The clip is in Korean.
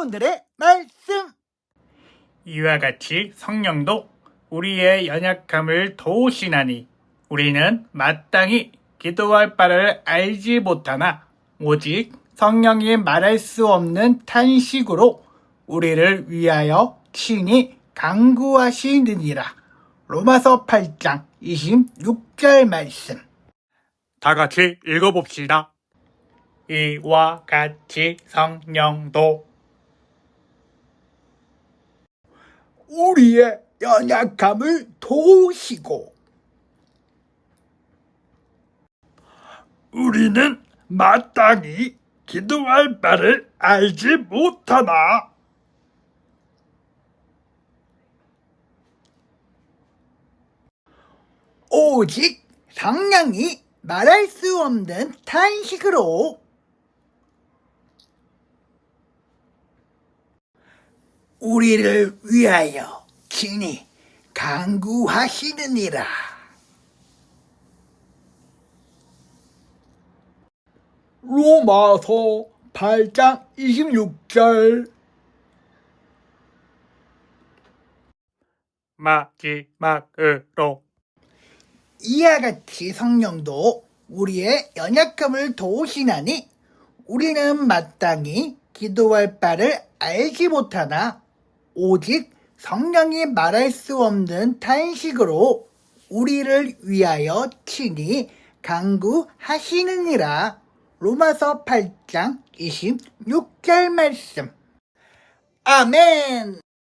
오늘의 말씀 이와 같이 성령도 우리의 연약함을 도우시나니 우리는 마땅히 기도할 바를 알지 못하나 오직 성령이 말할 수 없는 탄식으로 우리를 위하여 친히 강구하시느니라. 로마서 8장 26절 말씀. 다 같이 읽어봅시다. 이와 같이 성령도 우리의 연약함을 도우시고 우리는 마땅히 기도할 바를 알지 못하나? 오직 성령이 말할 수 없는 탄식으로 우리를 위하여 친히 강구하시느니라. 로마서 8장 26절 마지막으로 이와 같이 성령도 우리의 연약함을 도우시나니 우리는 마땅히 기도할 바를 알지 못하나 오직 성령이 말할 수 없는 탄식으로 우리를 위하여 친히 강구하시느니라. 로마서 8장 26절 말씀. 아멘.